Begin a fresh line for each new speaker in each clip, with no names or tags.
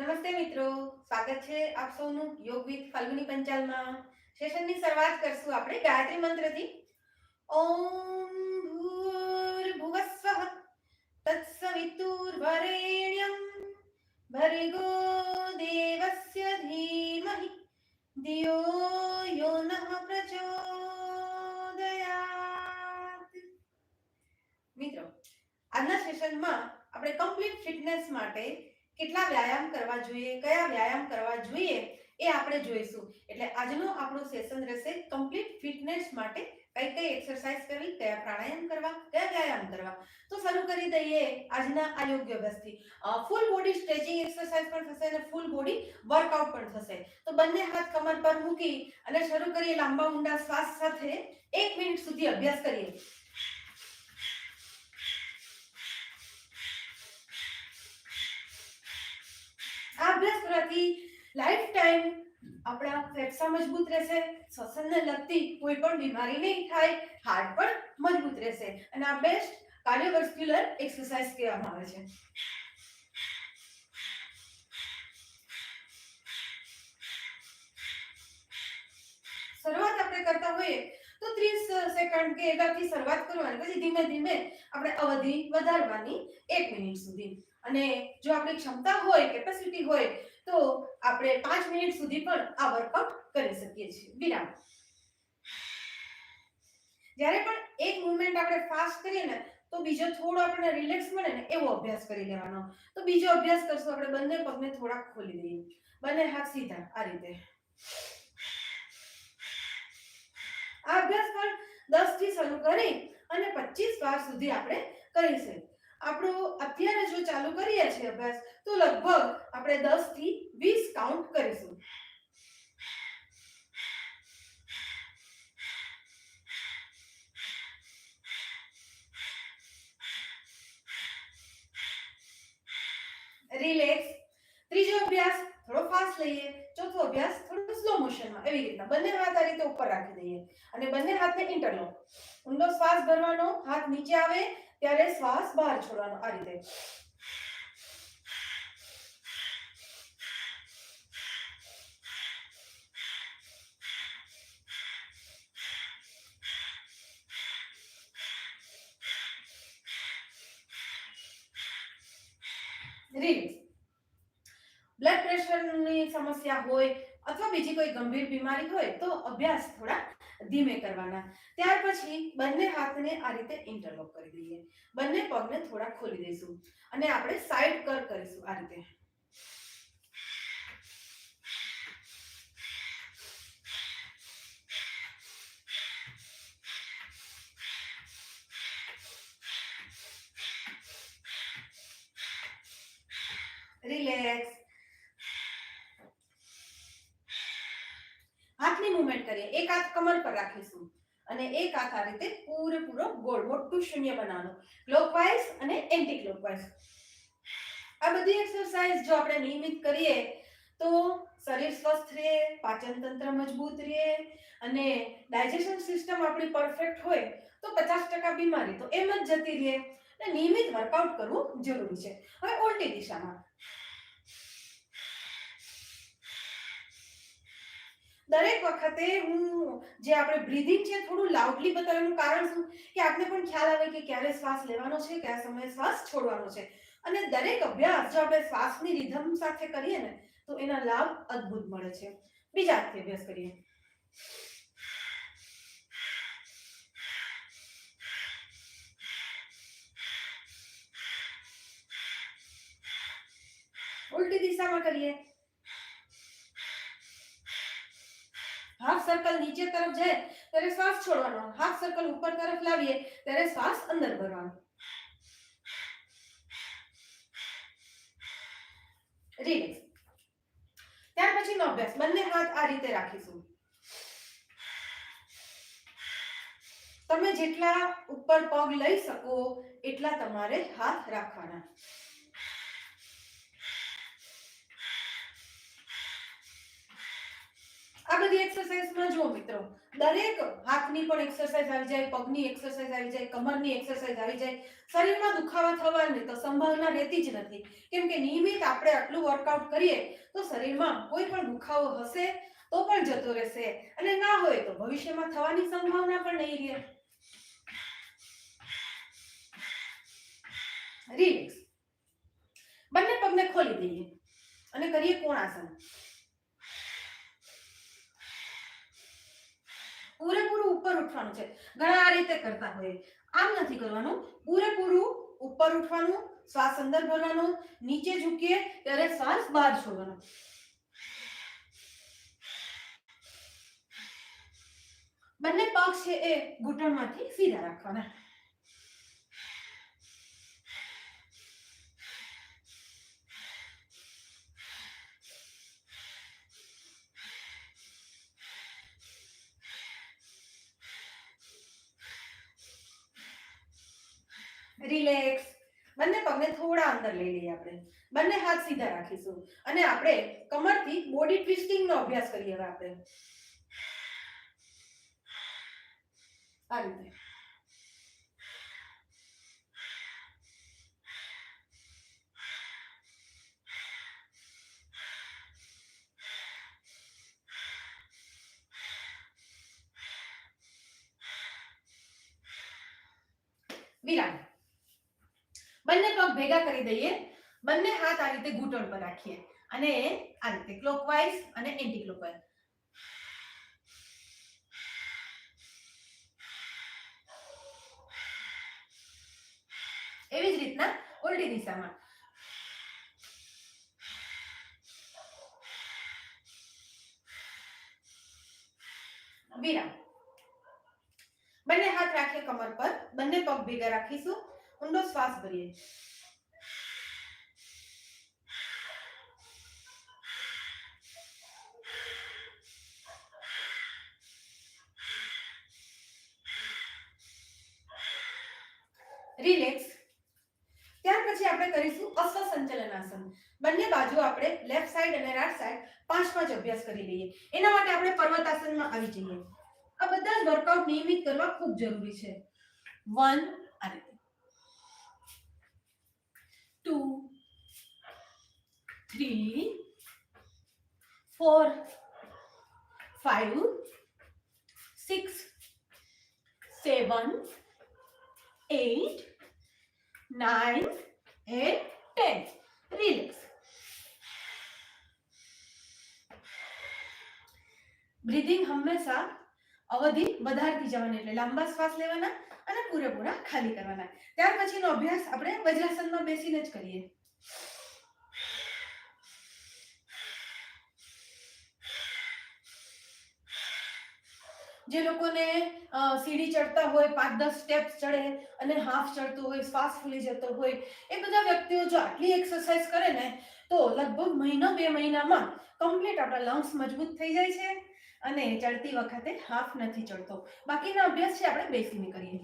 નમસ્તે મિત્રો, સ્વાગત છે આપ સૌનું યોગ વિથ ફાલ્ગુની પંચાલમાં. સેશનની શરૂઆત કરશું આપણે ગાયત્રી મંત્રથી. ઓમ ભૂર્ભુવસ્વઃ તત્સવિતુર્વરેણ્યં ભર્ગો દેવસ્ય ધીમહિ ધિયો યો નઃ પ્રચોદયાત મિત્રો, આજના સેશનમાં આપણે કમ્પ્લીટ ફિટનેસ માટે કેટલા વ્યાયામ કરવા જોઈએ, કયા વ્યાયામ કરવા જોઈએ એ આપણે જોઈશું. એટલે આજનો આપણો સેશન રહેશે કમ્પ્લીટ ફિટનેસ માટે કઈ કઈ એક્સરસાઇઝ કરવી, કયા પ્રાણાયામ કરવા, કયા વ્યાયામ કરવા. તો શરૂ કરી દઈએ આજના આ યોગ અભ્યાસથી. ફૂલ બોડી સ્ટ્રેચિંગ એક્સરસાઇઝ પણ થશે અને ફૂલ બોડી વર્કઆઉટ પણ થશે. તો બંને હાથ કમર પર મૂકી અને શરૂ કરીએ લાંબા ઊંડા શ્વાસ સાથે. એક મિનિટ સુધી અભ્યાસ કરીએ. આ અભ્યાસ કરવાથી લાઈફ ટાઈમ આપણા ફેફસા મજબૂત રહેશે, શ્વસનને લગતી કોઈ પણ બીમારી નહીં થાય હાર્ટ પણ મજબૂત રહેશે. અને આ બેસ્ટ કાર્ડિયોવેસ્ક્યુલર એક્સરસાઇઝ કહેવામાં આવે છે. શરૂઆત આપણે કરતા હોઈએ તો 30 સેકન્ડ કે એકાથી શરૂઆત કરવાની, પછી ધીમે ધીમે આપણે અવધિ વધારવાની એક મિનિટ સુધી. અને જો આપણી ક્ષમતા હોય કેપેસિટી હોય, તો આપણે પાંચ મિનિટ સુધી પણ આ વર્કઆઉટ કરી શકીએ છીએ. વિરામ. જ્યારે પણ એક મુવમેન્ટ આપણે ફાસ્ટ કરીએ ને, તો બીજો થોડો આપણને રિલેક્સ મળે ને, એવો અભ્યાસ કરી લેવાનો. તો બીજો અભ્યાસ કરશું આપણે, બંને પગને થોડાક ખોલી દઈએ બંને હાથ સીધા, આ રીતે. આ અભ્યાસ પણ 10 થી શરૂ કરી અને 25 વાર સુધી આપણે કરીશું આપણો અત્યારે જો ચાલુ કરીએ છીએ અભ્યાસ, તો લગભગ આપણે 10 થી 20 કાઉન્ટ કરીશું. રિલેક્સ ત્રીજો અભ્યાસ થોડો ફાસ્ટ લઈએ, ચોથો અભ્યાસ થોડો સ્લો મોશનમાં એવી રીતના. બંને હાથ આ રીતે ઉપર રાખી દઈએ અને બંને હાથને ઇન્ટરલોક ઊંડો શ્વાસ ભરવાનો, હાથ નીચે આવે, ત્યારે શ્વાસ બહાર છોડવાનો આ રીતે. સમસ્યા હોય અથવા બીજી કોઈ ગંભીર બીમારી હોય તો અભ્યાસ થોડા ધીમે કરવાના. ત્યાર પછી બંને હાથને આ રીતે ઇન્ટરલોક કરી દઈએ. બંને પગને થોડા ખોલી દઈશું અને આપણે સાઈડ કર કરીશું આ રીતે. રિલેક્સ હાથની મૂવમેન્ટ કરીએ. એક હાથ કમર પર રાખીશું અને એક હાથ આ રીતે પૂરેપૂરો ગોળ, મોટું શૂન્ય બનાવવાનું. ક્લોકવાઇઝ અને એન્ટી ક્લોકવાઇઝ આ બધી એક્સરસાઇઝ જો આપણે નિયમિત કરીએ, તો શરીર સ્વસ્થ રહે, પાચન તંત્ર મજબૂત રહે અને ડાયજેશન સિસ્ટમ આપણી પરફેક્ટ હોય, તો પચાસ ટકા બીમારી તો એમ જ જતી રહે. નિયમિત વર્કઆઉટ કરવું જરૂરી છે. હવે ઉલટી દિશામાં. દરેક વખતે હું જે આપણે બ્રીધિંગ છે થોડું લાઉડલી બતાવવાનું કારણ શું? કે આપને પણ ખ્યાલ આવે કે ક્યારે શ્વાસ લેવાનો છે, કયા સમયે શ્વાસ છોડવાનો છે. અને દરેક અભ્યાસ જો આપણે શ્વાસની રિધમ સાથે કરીએ ને, તો એના લાભ અદ્ભુત મળે છે. બીજા અભ્યાસ કરીએ. ઉલટી દિશામાં કરીએ. હાફ સર્કલ નીચે તરફ જાય, ત્યારે શ્વાસ છોડવાનો. હાફ સર્કલ ઉપર તરફ લાવીએ, ત્યારે શ્વાસ અંદર ભરવાનો. રિલેક્સ ત્યાર પછીનો અભ્યાસ. બંને હાથ આ રીતે રાખીશું. તમે જેટલા ઉપર પગ લઈ શકો, એટલા તમારે હાથ રાખવાના. આ બધી એક્સરસાઇઝમાં જુઓ મિત્રો. દરેક હાથની પણ એક્સરસાઇઝ આવી જાય, પગની એક્સરસાઇઝ આવી જાય, કમરની એક્સરસાઇઝ આવી જાય. શરીરમાં દુખાવા થવાની તો સંભાવના રહેતી જ નથી. કેમ કે નિયમિત આપણે આટલું વર્કઆઉટ કરીએ તો શરીરમાં કોઈ પણ દુખાવો હશે તો પણ જતો રહેશે. અને ના હોય તો ભવિષ્યમાં થવાની સંભાવના પણ નહીં રહે. રિલેક્સ બંને પગને ખોલી દઈએ અને કરીએ કોણાસન. પૂરેપૂરું ઉપર ઉઠવાનું છે. ઘણા આ રીતે કરતા હોય. આમ નથી કરવાનું. પૂરેપૂરું ઉપર ઉઠવાનું, શ્વાસ અંદર ભરવાનો, નીચે ઝૂકીએ ત્યારે શ્વાસ બહાર છોડવાનો. બંને પગ છે એ ઘૂંટણમાંથી સીધા રાખવાના. રિલેક્સ બંને પગને થોડા અંદર લઈ લઈએ આપણે. બંને હાથ સીધા રાખીશું. અને આપણે કમરથી બોડી ટ્વિસ્ટિંગ નો અભ્યાસ કરીએ હવે આપણે. આ રીતે. વિરામ. બંને પગ ભેગા કરી દઈએ. બંને હાથ આ રીતે ઘૂંટણ પર રાખીએ. અને આ રીતે ક્લોકવાઇઝ અને એન્ટી ક્લોકવાઇઝ એવી જ રીતના ઉલટી દિશામાં. વિરામ. બંને હાથ રાખીએ કમર પર. બંને પગ ભેગા રાખીશું. ઊંડો શ્વાસ ભરીએ રિલેક્સ ત્યાર પછી આપણે કરીશું અશ્વ સંચલનાસન બંને બાજુ આપણે લેફ્ટ સાઈડ અને રાઈટ સાઈડ પાંચ પાંચ અભ્યાસ કરી લઈએ. એના માટે આપણે પર્વતાસનમાં આવી જઈએ. આ બધા જ વર્કઆઉટ નિયમિત કરવા ખૂબ જરૂરી છે. વન આ રીતે three four five six seven eight nine and ten relax breathing હંમેશા અવધિ વધારતી જવાની એટલે લાંબા શ્વાસ લેવાના અને પૂરેપૂરા ખાલી કરવાના ત્યાર પછીનો અભ્યાસ આપણે વજ્રાસનમાં બેસીને જ કરીએ જે લોકોને સીડી ચડતા હોય, પાંચ દસ સ્ટેપ્સ ચડે અને હાફ ચડતું હોય, શ્વાસ ફૂલી જતો હોય, એ બધા વ્યક્તિઓ જો આટલી એક્સરસાઇઝ કરે ને, તો લગભગ મહિનો બે મહિનામાં કમ્પ્લીટ આપણા લંગ્સ મજબૂત થઈ જાય છે અને ચડતી વખતે હાફ નથી ચડતો. બાકીના અભ્યાસ છે, આપણે બેસીને કરીએ.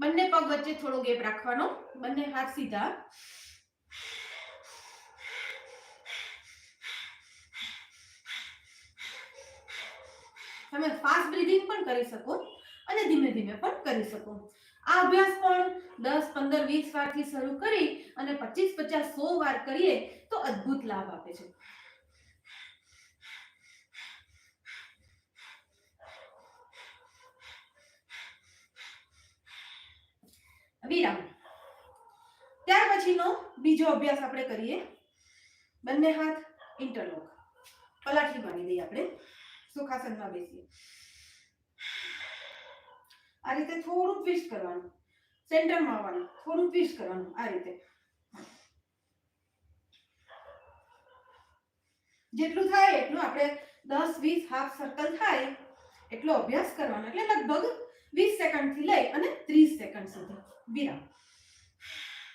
બંને પગ વચ્ચે થોડો ગેપ રાખવાનો. બંને હાથ સીધા. તમે ફાસ્ટ બ્રીથિંગ પણ કરી શકો અને ધીમે ધીમે પણ કરી શકો. આ અભ્યાસ પણ દસ, પંદર, વીસ વારથી શરૂ કરી અને પચીસ, પચાસ, સો વાર કરીએ તો અદ્ભુત લાભ આપે છે. વિરામ. ત્યાર પછીનો બીજો અભ્યાસ આપણે કરીએ. બંને હાથ ઇન્ટરલોક પલાઠી માની દઈએ આપણે. સુખાસનમાં બેસીએ. આ રીતે થોડું ટ્વિસ્ટ કરવાનું. સેન્ટરમાં આવવાનું. થોડું ટ્વિસ્ટ કરવાનું આ રીતે. જેટલું થાય એટલું આપણે દસ, વીસ હાફ સર્કલ થાય એટલો અભ્યાસ કરવાનો. એટલે લગભગ વીસ સેકન્ડથી લઈ અને ત્રીસ સેકન્ડ સુધી વિરામ.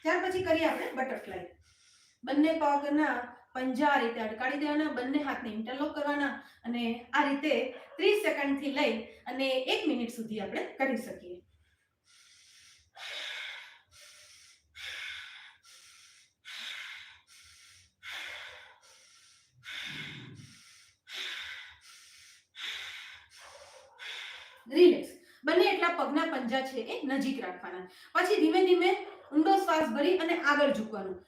ત્યાર પછી કરીએ આપણે બટરફ્લાય બંને પગના પંજા આ રીતે અડકાડી દેવાના, બંને હાથને ઇન્ટરલોક કરવાના અને આ રીતે ત્રીસ સેકન્ડથી લઈ અને એક મિનિટ સુધી આપણે કરી શકીએ. રિલેક્સ બંને એટલા પગના પંજા છે એ નજીક રાખવાના. પછી ધીમે ધીમે ઊંડો શ્વાસ ભરી અને આગળ ઝૂકવાનું.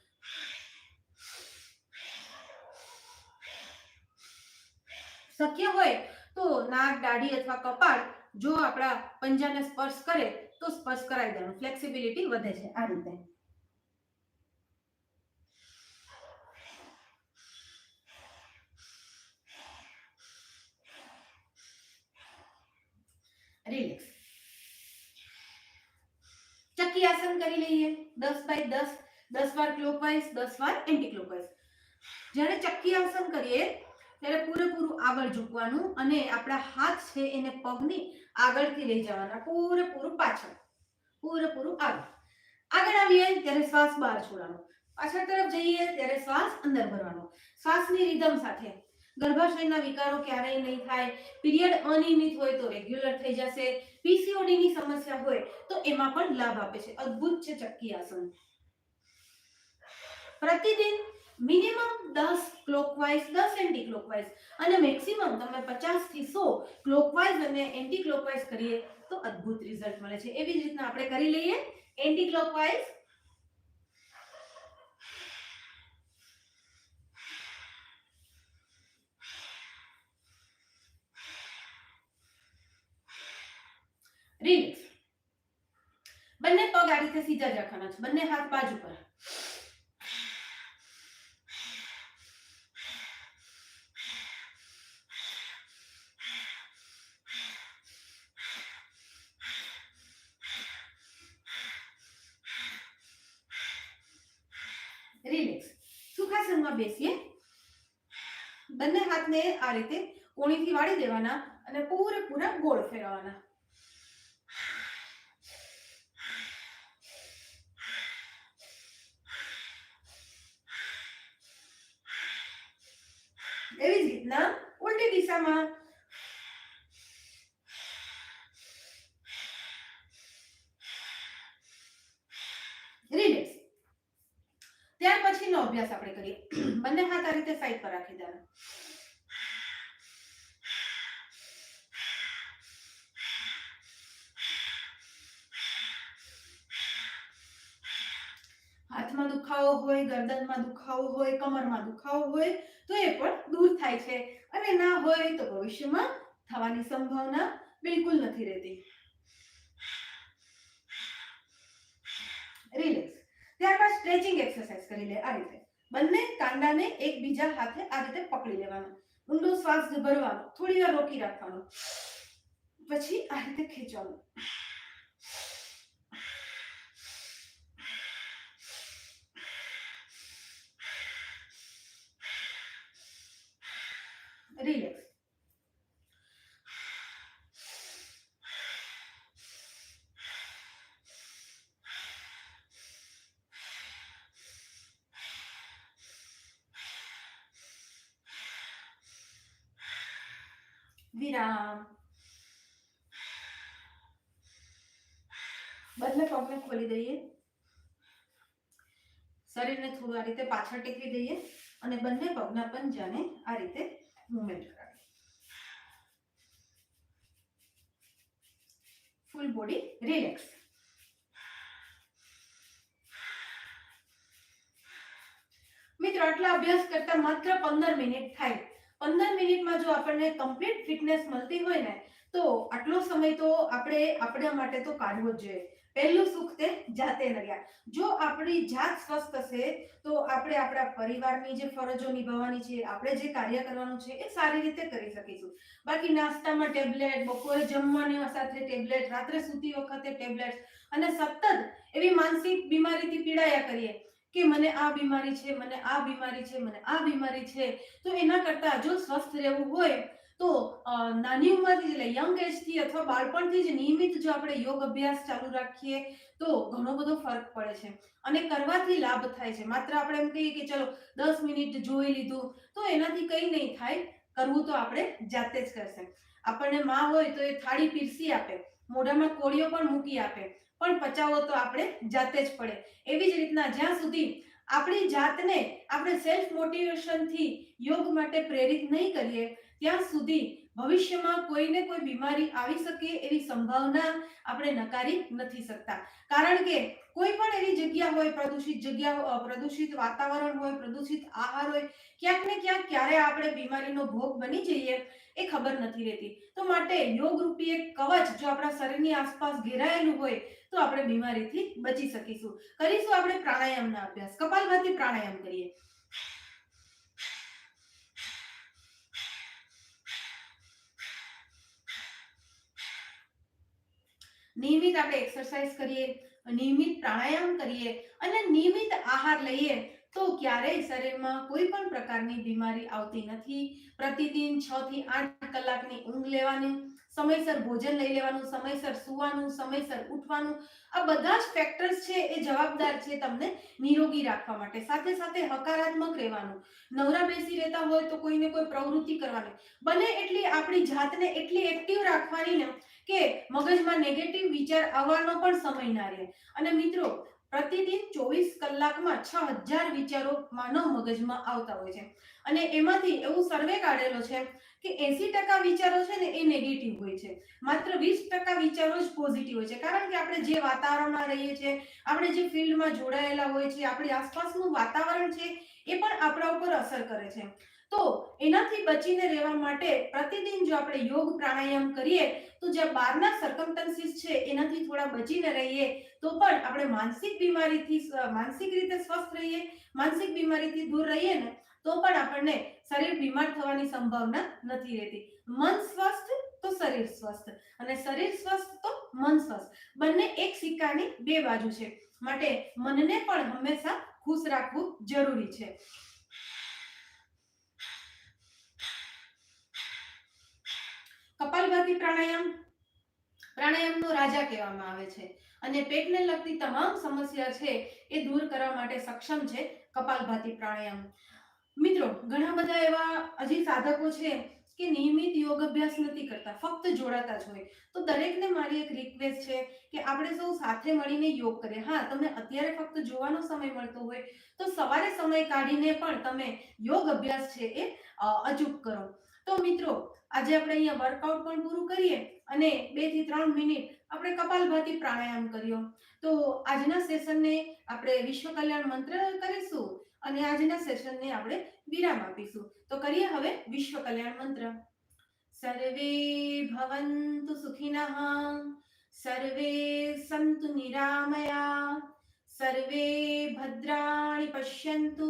શક્ય હોય તો નાક, દાઢી અથવા કપાળ જો આપણા પંજાને સ્પર્શ કરે તો સ્પર્શ કરાવી દેવાનું. ફ્લેક્સિબિલિટી વધે છે આ રીતે. રિલેક્સ ચક્કી આસન કરી લઈએ. દસ બાય દસ દસ વાર ક્લોકવાઇઝ દસ વાર એન્ટી ક્લોકવાઇઝ જ્યારે ચક્કી આસન કરીએ ત્યારે પૂરેપૂરું આગળ ઝૂકવાનું અને આપણા હાથ છે એને પગની આગળથી લઈ જવાના. પૂરેપૂરું પાછળ. પૂરેપૂરું આગળ. આગળ આવીએ ત્યારે શ્વાસ બહાર છોડવાનો. પાછળ તરફ જઈએ ત્યારે શ્વાસ અંદર ભરવાનો. શ્વાસની રિધમ સાથે. ગર્ભાશયના વિકારો ક્યારેય નહીં થાય. પીરિયડ અનિયમિત હોય તો રેગ્યુલર થઈ જશે. પીસીઓડી ની સમસ્યા હોય તો એમાં પણ લાભ આપે છે. અદ્ભુત છે ચક્કી આસન. પ્રતિદિન મિનિમમ દસ ક્લોકવાઇઝ દસ એન્ટી ક્લોકવાઇઝ અને મેક્સિમમ તમે પચાસથી સો ક્લોકવાઇઝ અને એન્ટી ક્લોકવાઇઝ કરીએ તો અદ્ભુત રિઝલ્ટ મળે છે. એવી જ રીતના આપણે કરી લઈએ. એન્ટી ક્લોકવાઇઝ રિલેક્સ બંને પગ આ રીતે સીધા જ રાખવાના છે. બંને હાથ બાજુ પર રિલેક્સ સુખાસનમાં બેસીએ બંને હાથને આ રીતે કોણીથી વાળી દેવાના અને પૂરેપૂરા ગોળ ફેરવવાના. એવી જ રીતના ઉલટી દિશામાં રિલેક્સ ત્યાર પછીનો અભ્યાસ આપણે કરીએ બંને હાથ આ રીતે સાઈડ પર રાખી દેવાના હાથમાં દુખાવો હોય ગરદનમાં દુખાવો હોય કમરમાં દુખાવો હોય તો એ પણ દૂર થાય અને ના હોય તો ભવિષ્યમાં થવાની સંભાવના બિલકુલ નથી રહેતી. રિલેક્સ ત્યારબાદ સ્ટ્રેચિંગ એક્સરસાઇઝ કરી લે. આ રીતે. બંને કાંડાને એકબીજા હાથે આ રીતે પકડી લેવાનો. ઊંડો શ્વાસ ભરવાનો થોડી વાર રોકી રાખવાનો. પછી આ રીતે ખેંચવાનું. રિલેક્સ વિરામ બંને પગને ખોલી દઈએ શરીરને થોડું આ રીતે પાછળ ટેકવી દઈએ અને બંને પગના પંજાને આ રીતે મુવમેન્ટ કરાવીએ ફૂલ બોડી રિલેક્સ મિત્રો, આટલા અભ્યાસ કરતા માત્ર પંદર મિનિટ થાય. પંદર મિનિટમાં જો આપણને કમ્પ્લીટ ફિટનેસ મળતી હોય ને, તો આટલો સમય તો આપણે આપણા માટે તો કાઢવો જ જોઈએ. પહેલું સુખ તે જાતે નર્યા જો આપણી જાત સ્વસ્થ હશે તો આપણે આપણા પરિવારની જે ફરજો નિભાવવાની છે, આપણે જે કાર્ય કરવાનું છે, એ સારી રીતે કરી શકીશું. બાકી નાસ્તામાં ટેબ્લેટ, બપોરે જમવાની સાથે ટેબ્લેટ, રાત્રે સૂતી વખતે ટેબ્લેટ અને સતત એવી માનસિક બીમારીથી પીડાયા કરીએ કે મને આ બીમારી છે, મને આ બીમારી છે, મને આ બીમારી છે, તો એના કરતા જો સ્વસ્થ રહેવું હોય તો નાની ઉંમરથી એટલે યંગ એજથી અથવા બાળપણથી જ નિયમિત જો આપણે યોગ અભ્યાસ ચાલુ રાખીએ, તો ઘણો બધો ફરક પડે છે. અને કરવાથી લાભ થાય છે. માત્ર આપણે એમ કહીએ કે ચલો, દસ મિનિટ જોઈ લીધું, તો એનાથી કંઈ નહીં થાય. કરવું તો આપણે જાતે જ કરશે. આપણને માં હોય તો એ થાળી પીરસી આપે. મોઢામાં કોળીઓ પણ મૂકી આપે. પણ પચાવો તો આપણે જાતે જ પડે. એવી જ રીતના જ્યાં સુધી આપણી જાતને આપણે સેલ્ફ મોટિવેશનથી યોગ માટે પ્રેરિત નહીં કરીએ ત્યાં સુધી ભવિષ્યમાં કોઈને કોઈ બીમારી આવી શકે એવી સંભાવના આપણે નકારી નથી શકતા. કારણ કે કોઈ પણ એવી જગ્યા હોય, પ્રદૂષિત જગ્યા પ્રદૂષિત વાતાવરણ હોય, પ્રદૂષિત આહાર હોય, ક્યાંક ને ક્યાંક ક્યારે આપણે બીમારીનો ભોગ બની જઈએ એ ખબર નથી રહેતી. તો માટે યોગ એક કવચ જો આપણા શરીરની આસપાસ ઘેરાયેલું હોય તો આપણે બીમારીથી બચી શકીશું. કરીશું આપણે પ્રાણાયામના અભ્યાસ. કપાલભાતી પ્રાણાયામ કરીએ. નિયમિત આપણે એક્સરસાઇઝ કરીએ, નિયમિત પ્રાણાયામ કરીએ અને નિયમિત આહાર લઈએ, તો ક્યારેય શરીરમાં કોઈ પણ પ્રકારની બીમારી આવતી નથી. પ્રતિદિન છ થી આઠ કલાકની ઊંઘ લેવાની, સમયસર ભોજન લઈ લેવાનું, સમયસર સૂવાનું, સમયસર ઉઠવાનું, આ બધા જ ફેક્ટર્સ છે એ જવાબદાર છે તમને નિરોગી રાખવા માટે. સાથે સાથે હકારાત્મક રહેવાનું. નવરા બેસી રહેતા હોય તો કોઈને કોઈ પ્રવૃત્તિ કરવાની. બને એટલી આપણી જાતને એટલી એક્ટિવ રાખવાની ને કે મગજમાં નેગેટિવ વિચાર આવવાનો પણ સમય ના રહે. અને મિત્રો, પ્રતિદિન ચોવીસ કલાકમાં છ હજાર વિચારો માનવ મગજમાં આવતા હોય છે. અને એમાંથી એવું સર્વે કાઢેલો છે કે એસી ટકા વિચારો છે ને એ નેગેટિવ હોય છે. માત્ર વીસ ટકા વિચારો જ પોઝિટિવ હોય છે. કારણ કે આપણે જે વાતાવરણમાં રહીએ છીએ, આપણે જે ફિલ્ડમાં જોડાયેલા હોય છે આપણી આસપાસનું વાતાવરણ છે, એ પણ આપણા ઉપર અસર કરે છે. તો એનાથી બચીને રહેવા માટે પ્રતિદિન જો આપણે યોગ પ્રાણાયામ કરીએ, તો જે બહારના સર્કમટન્સીસ છે, એનાથી થોડા બચીને રહીએ, તો પણ આપણે માનસિક બીમારીથી માનસિક રીતે સ્વસ્થ રહીએ, માનસિક બીમારીથી દૂર રહીએ ને, તો પણ આપણને શરીર બીમાર થવાની સંભાવના નથી રહેતી. મન સ્વસ્થ, તો શરીર સ્વસ્થ. અને શરીર સ્વસ્થ, તો મન સ્વસ્થ. બંને એક સિક્કાની બે બાજુ છે. માટે મનને પણ હંમેશા ખુશ રાખવું જરૂરી છે. કપાલભાતી પ્રાણાયામ, પ્રાણાયામનો રાજા કહેવામાં આવે છે. અને પેટને લગતી તમામ સમસ્યા છે એ દૂર કરવા માટે સક્ષમ છે કપાલભાતી પ્રાણાયામ. મિત્રો, ઘણા બધા એવા હજી સાધકો છે કે નિયમિત યોગ અભ્યાસ નથી કરતા, ફક્ત જોડાતા જ હોય. તો દરેકને મારી એક રિક્વેસ્ટ છે કે આપણે સૌ સાથે મળીને યોગ કરીએ. હા, તમને અત્યારે ફક્ત જોવાનો સમય મળતો હોય, તો સવારે સમય કાઢીને પણ તમે યોગ અભ્યાસ છે એ અચૂક કરો. તો મિત્રો, આજે આપણે અહીંયા વર્કઆઉટ પણ પૂરું કરીએ અને બેથી ત્રણ મિનિટ આપણે કપાલભાતી પ્રાણાયામ કર્યો. તો આજના સેશનને આપણે વિશ્વ કલ્યાણ મંત્ર કરીશું અને આજના સેશનને આપણે વિરામ આપીશું. તો કરીએ હવે વિશ્વ કલ્યાણ મંત્ર. સર્વે ભવન્તુ સુખિનઃ, સર્વે સંતુ નિરામયા, સર્વે ભદ્રાણી પશ્યન્તુ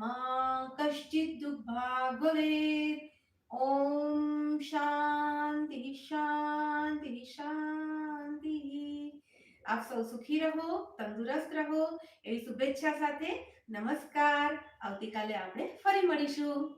મા કશ્ચિત દુર્ભાગ ભવેત ઓમ શાંતિ શાંતિ શાંતિ આપ સૌ સુખી રહો તંદુરસ્ત રહો એવી શુભેચ્છા સાથે નમસ્કાર આવતીકાલે આપણે ફરી મળીશું